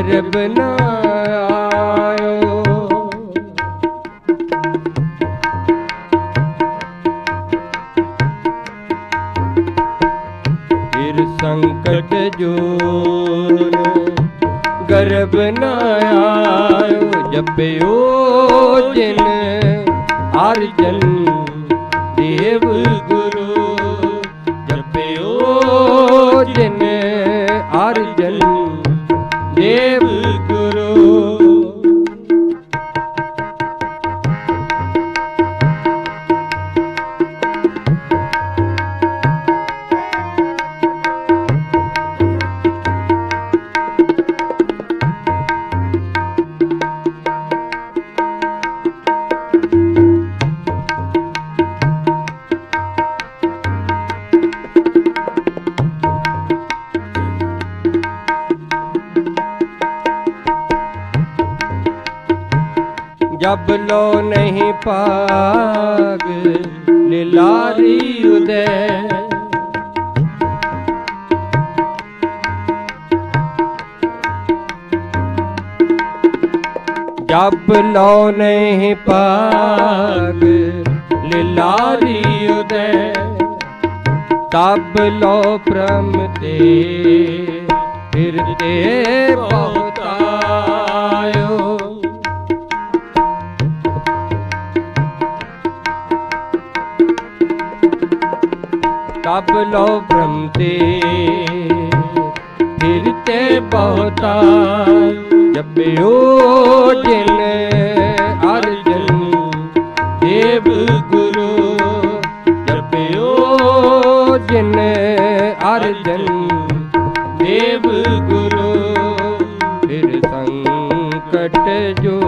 ਗਰਬ ਨਾ ਫਿਰ ਸੰਕਟ ਜੋਨ ਗਰਬ ਨਾ ਆਇਓ ਜਪਿਓ ਜਿਨ ਅਰਜਨ ਦੇਵ ਜਬ ਲੋ ਨਹੀਂ ਪਾਗ ਲਿਲਾਰੀ ਉਦੈ। ਜਬ ਲੋ ਨਹੀਂ ਪਾਗ ਲਿਲਾਰੀ ਉਦੈ। ਤਬ ਲੋ ਪ੍ਰਮ ਤੇ ਫਿਰਤੇ ਬਹੁਤ ਆਇਓ ਤਬ ਲੋ ਬ੍ਰਹਮ ਤੇ, ਫਿਰ ਫਿਰਤੇ ਬਹੁਤਾ ਜਪਿਓ ਜਿਨ ਅਰਜਨ ਦੇਵ ਗੁਰੂ, ਜਪਿਓ ਜਿਨ ਅਰਜਨ ਦੇਵ ਗੁਰੂ, ਫਿਰ ਸੰਕਟ ਜੋ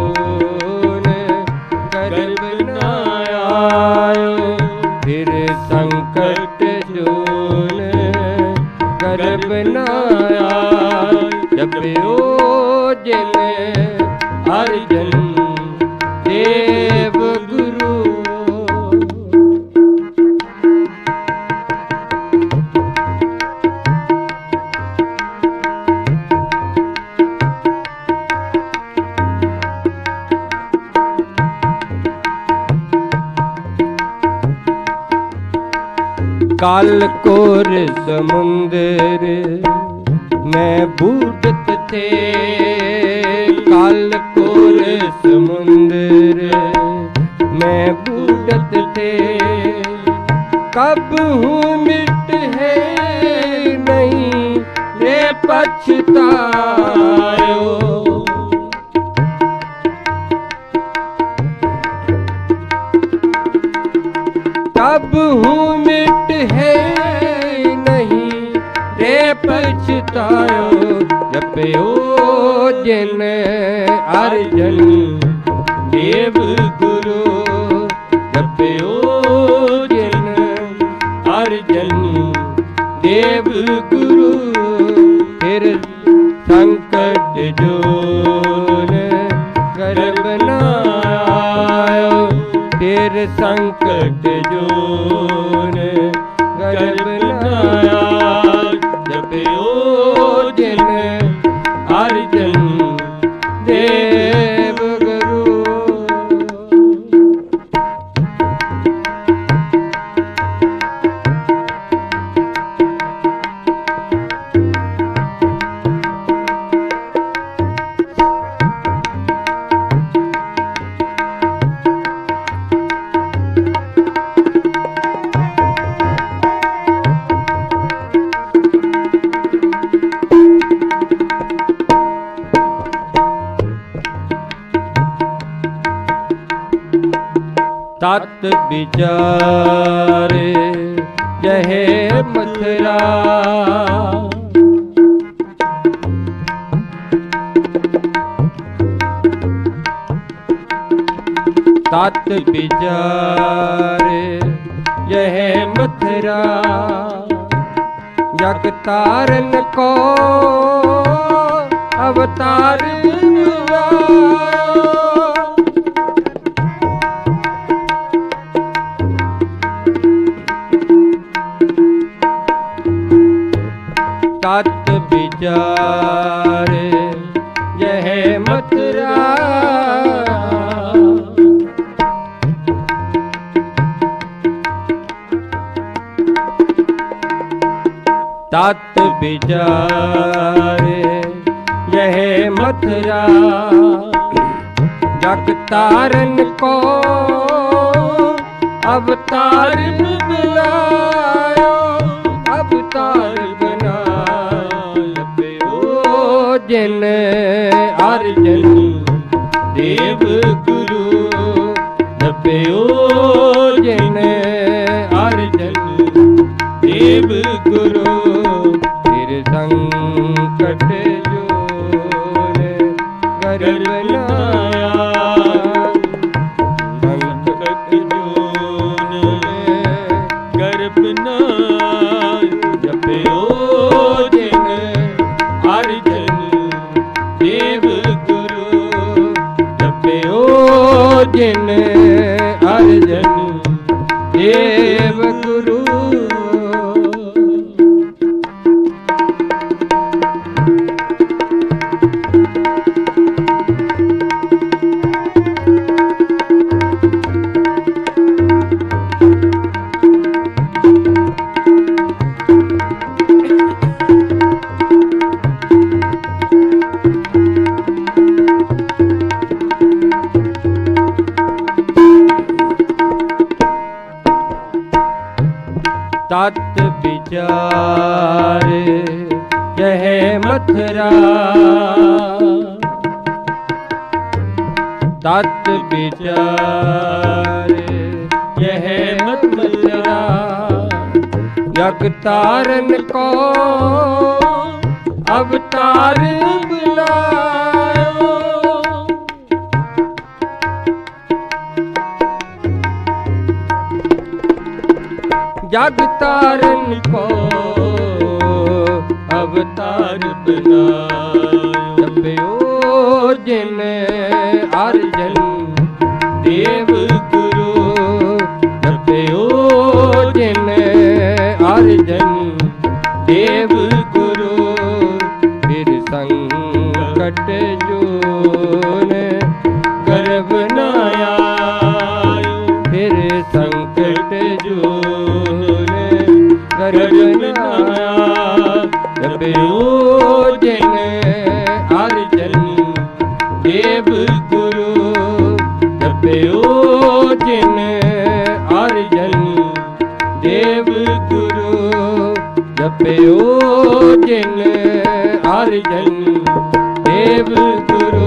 ਗਰਬ ਜਪਿਓ ਜਿਨ ਅਰਜਨ ਦੇਵ ਗੁਰੂ ਕਾਲ ਕੋਰ ਸਮੁੰਦਰ ਮੈਂ ਬੂਡਤ ਤੇ ਕਾਲ ਕੋਰ ਸਮੁੰਦਰ ਮੈਂ ਬੂਡਤ ਤੇ ਕਬ ਹੂੰ ਮਿਟ ਹੈ ਨਹੀਂ ਰੇ ਪਛਤਾਇਓ तब हूँ ਪਛਤਾਇਓ ਜਪਿਓ ਜਿਨ ਅਰਜਨ। ਦੇਵ ਗੁਰੂ, ਜਪਿਓ ਜਿਨ ਅਰਜਨ। ਦੇਵ ਗੁਰੂ, ਫਿਰ ਸੰਕਟ ਜੋਨ ਗਰਬ ਫਿਰ ਸੰਕਟ ਜੋ ਤਤ ਵਿਚਾਰੇ ਜਹੇ ਮਥਰਾ। ਤਤ ਵਿਚਾਰੇ ਜਹੇ ਮਥਰਾ। ਜਗ ਤਾਰਨ ਕੋ ਅਵਤਾਰ ਤਤ ਵਿਚਾਰੇ ਯਹ ਮਥਰਾ। ਤਤ ਵਿਚਾਰੇ ਯਹ ਮਥਰਾ। ਜਗ ਤਾਰਨ ਕੋ ਅਵਤਾਰ ਬੁਲਾਇਓ ਜਿਨ ਅਰਜਨ ਦੇਵ ਗੁਰੂ ਨਪਿਓ ਜਿਨ ਅਰਜਨ ਦੇਵ ਗੁਰੂ ਫਿਰ ਸੰਕਟ ਜੋਰ ਗਰਬ ਜਿਨ ਅਰਜਨ ਦੇਵ ਤਤ ਵਿਚਾਰੇ ਜਹ ਮਥਰਾ। ਤਤ ਵਿਚਾਰੇ ਜਹ ਮਥਰਾ। ਜਗ ਤਾਰਨ ਕੋ ਅਵਤਾਰ ਬੁਲਾਇਓ ਜਗ ਤਾਰਨ ਕੋ ਅਵਤਾਰ ਬਨਾਇਓ ਜਪਿਓ ਜਿਨ ਅਰਜਨ ਦੇਵ ਗੁਰੂ। ਜਪਿਓ ਜਿਨ ਅਰਜਨ ਦੇਵ ਗੁਰੂ। ਫਿਰ ਸੰਕਟ ਜਪਿਓ ਜਿਨ ਅਰਜਨ ਦੇਵ ਗੁਰੂ ਜਪਿਓ ਜਿਨ ਅਰਜਨ ਦੇਵ ਗੁਰੂ ਜਪਿਓ ਜਿਨ ਅਰਜਨ ਦੇਵ ਗੁਰੂ